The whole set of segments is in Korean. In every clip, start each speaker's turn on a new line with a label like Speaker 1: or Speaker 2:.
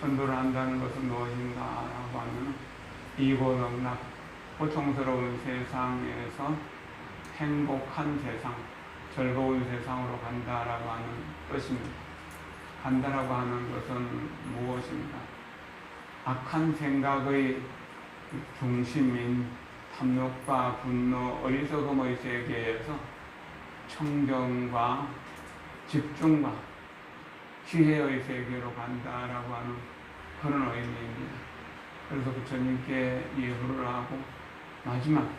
Speaker 1: 전도를 한다는 것은 무엇인가라고 하면 이고넉락 고통스러운 세상에서 행복한 세상, 즐거운 세상으로 간다라고 하는 것입니다. 간다라고 하는 것은 무엇입니까? 악한 생각의 중심인 탐욕과 분노, 어리석음의 세계에서 청정과 집중과 지혜의 세계로 간다라고 하는 그런 의미입니다. 그래서 부처님께 예불을 하고 마지막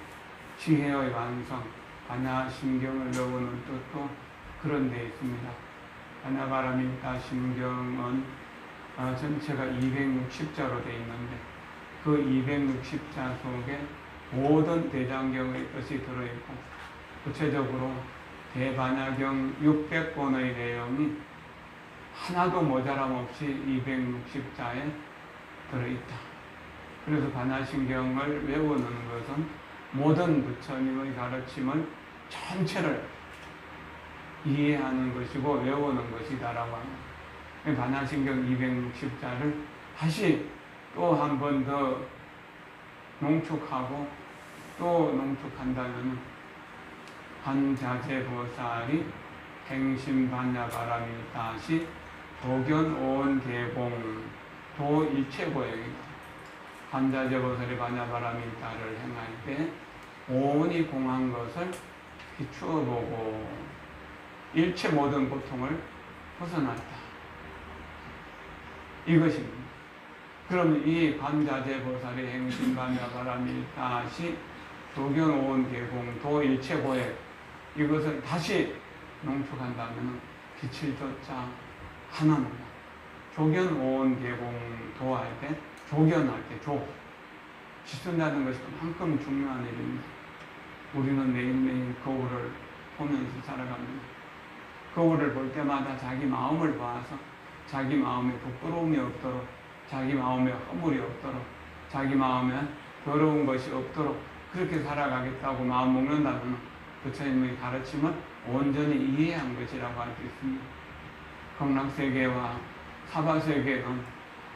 Speaker 1: 지혜의 완성, 반야신경을 넣는 뜻도 그런 데 있습니다. 반야바라밀타 신경은 어, 전체가 260자로 되어 있는데 그 260자 속에 모든 대장경의 뜻이 들어있고 구체적으로 대반야경 600권의 내용이 하나도 모자람 없이 260자에 들어있다. 그래서 반야신경을 외우는 것은 모든 부처님의 가르침을 전체를 이해하는 것이고 외우는 것이다라고 합니다. 반야신경 260자를 다시 또 한 번 더 농축하고 또 농축한다면 한자재보살이 행심반야바람이 다시 도견 오원 개공 도일체고행이다. 한자재보살이 반야바람일다를 행할 때 오온이 공한 것을 비추어 보고 일체 모든 고통을 벗어났다. 이것입니다. 그럼 이 관자재보살이 행신 반야바람일다시 도견 오온 개공 도일체고액 이것을 다시 농축한다면 기칠조자 하나입니다. 조견 오온 개공 도할 때 조견할 때 조. 지순다는 것이 그만큼 중요한 일입니다. 우리는 매일매일 거울을 보면서 살아갑니다. 거울을 볼 때마다 자기 마음을 봐서 자기 마음에 부끄러움이 없도록 자기 마음에 허물이 없도록 자기 마음에 더러운 것이 없도록 그렇게 살아가겠다고 마음 먹는다면 부처님의 가르침을 온전히 이해한 것이라고 할 수 있습니다. 극락세계와 사바세계는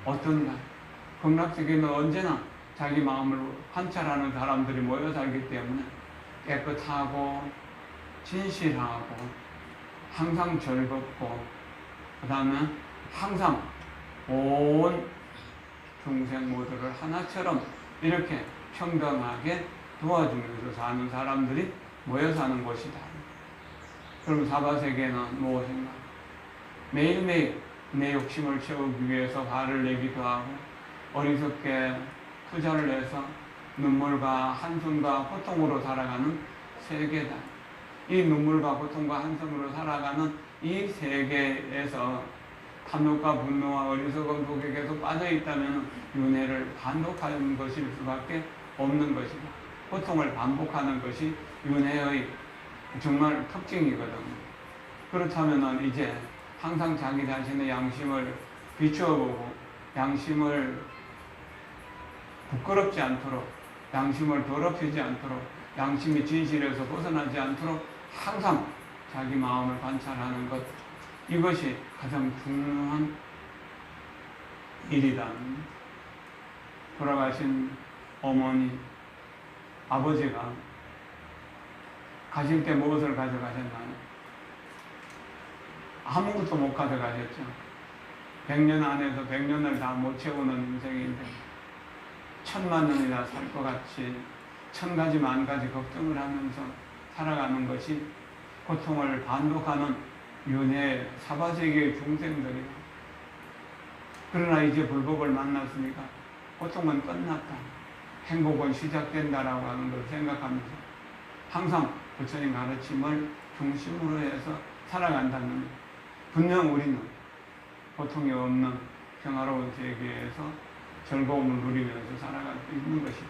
Speaker 1: 어떤가? 극락세계는 언제나 자기 마음을 관찰하는 사람들이 모여 살기 때문에 깨끗하고 진실하고 항상 즐겁고 그 다음에 항상 온 중생 모두를 하나처럼 이렇게 평등하게 도와주면서 사는 사람들이 모여 사는 곳이다. 그럼 사바세계는 무엇인가? 매일매일 내 욕심을 채우기 위해서 화를 내기도 하고 어리석게 투자를 해서 눈물과 한숨과 고통으로 살아가는 세계다. 이 눈물과 고통과 한숨으로 살아가는 이 세계에서 탐욕과 분노와 어리석은 속에 계속 빠져 있다면 윤회를 반복하는 것일 수밖에 없는 것이다. 고통을 반복하는 것이 윤회의 정말 특징이거든요. 그렇다면 이제 항상 자기 자신의 양심을 비추어보고 양심을 부끄럽지 않도록 양심을 더럽히지 않도록 양심이 진실에서 벗어나지 않도록 항상 자기 마음을 관찰하는 것 이것이 가장 중요한 일이다. 돌아가신 어머니, 아버지가 가실 때 무엇을 가져가셨나요? 아무것도 못 가져가셨죠. 100년 안에서 100년을 다 못 채우는 인생인데 천만 년이나 살 것 같이 천 가지 만 가지 걱정을 하면서 살아가는 것이 고통을 반복하는 윤회 사바세계의 중생들이다. 그러나 이제 불법을 만났으니까 고통은 끝났다. 행복은 시작된다라고 하는 걸 생각하면서 항상 부처님 가르침을 중심으로 해서 살아간다면 분명 우리는 고통이 없는 평화로운 세계에서 즐거움을 누리면서 살아갈 수 있는 것이다.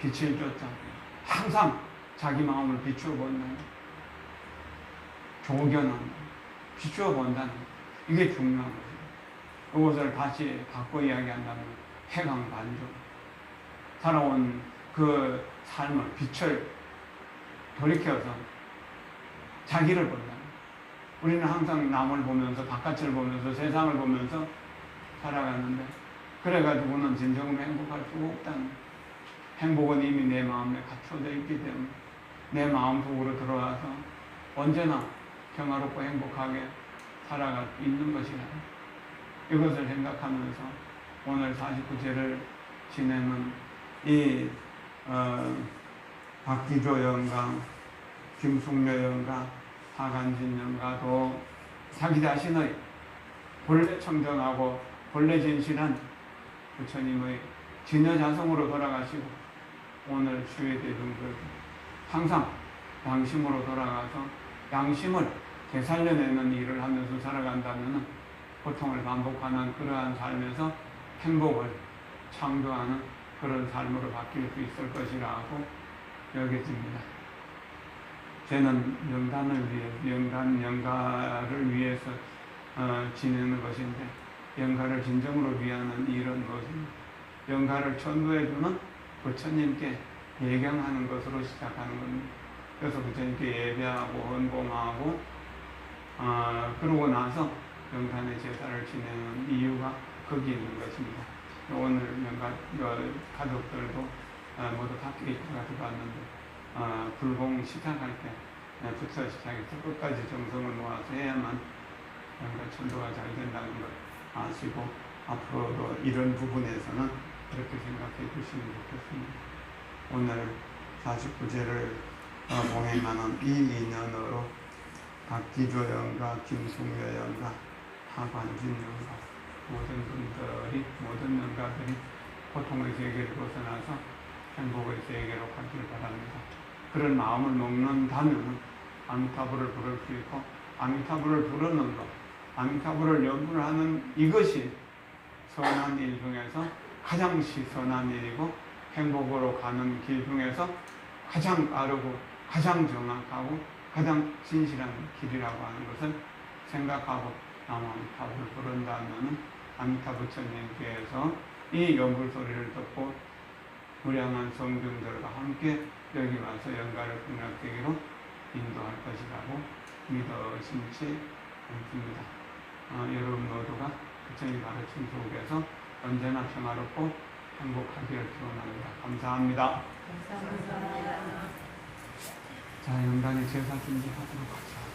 Speaker 1: 빛을 쫓아 항상 자기 마음을 비추어 본다는 조견하는 비추어 본다는 이게 중요한 것이다. 이것을 다시 바꿔 이야기한다면 해강 반조 살아온 그 삶을 빛을 돌이켜서 자기를 본다. 우리는 항상 남을 보면서 바깥을 보면서 세상을 보면서 살아가는데 그래가지고는 진정으로 행복할 수가 없다는. 행복은 이미 내 마음에 갖춰져 있기 때문에 내 마음 속으로 들어와서 언제나 평화롭고 행복하게 살아갈 수 있는 것이라 이것을 생각하면서 오늘 49제를 지내는 이 어, 박기조 영가, 김숙녀 영가, 하간진 영가도 자기 자신의 본래 청정하고 본래 진실한 부처님의 진여자성으로 돌아가시고 오늘 수혜대중들 항상 양심으로 돌아가서 양심을 되살려내는 일을 하면서 살아간다면 고통을 반복하는 그러한 삶에서 행복을 창조하는 그런 삶으로 바뀔 수 있을 것이라고 여겨집니다. 저는 영단을 위해 영단 영가를 위해서 어, 지내는 것인데 영가를 진정으로 위하는 이런 것은 영가를 전도해주는 부처님께 예경하는 것으로 시작하는 겁니다. 그래서 부처님께 예배하고 헌공하고 어, 그러고 나서 영단의 제사를 지내는 이유가 거기 있는 것입니다. 오늘 영가 어, 가족들도 어, 모두 학교에 있다가 들어왔는데 어, 불공 시작할 때 어, 부터 시작해서 끝까지 정성을 모아서 해야만 영가 천도가 잘 된다는 걸 아시고 앞으로도 이런 부분에서는 그렇게 생각해 주시면 좋겠습니다. 오늘 49제를 어, 봉행하는 이 인연으로 박기조 영가, 김숙여 영가, 하관진 영가 모든 분들이 모든 영가들이 고통의 세계를 벗어나서 행복의 세계로 가길 바랍니다. 그런 마음을 먹는다면 아미타불을 부를 수 있고 아미타불을 부르는 것, 아미타불을 연구를 하는 이것이 선한 일 중에서 가장 시 선한 일이고 행복으로 가는 길 중에서 가장 빠르고 가장 정확하고 가장 진실한 길이라고 하는 것을 생각하고 남아미타불을 부른다면 아미타 부처님께서 이 연불 소리를 듣고 무량한 성중들과 함께 여기 와서 연가를 공략되기로 인도할 것이라고 믿어 심치 않습니다. 어, 여러분 모두가 부처님 가르침 속에서 언제나 평화롭고 행복하기를 기원합니다. 감사합니다.
Speaker 2: 감사합니다.
Speaker 1: 자, 연단의 제사 준비하도록 하죠.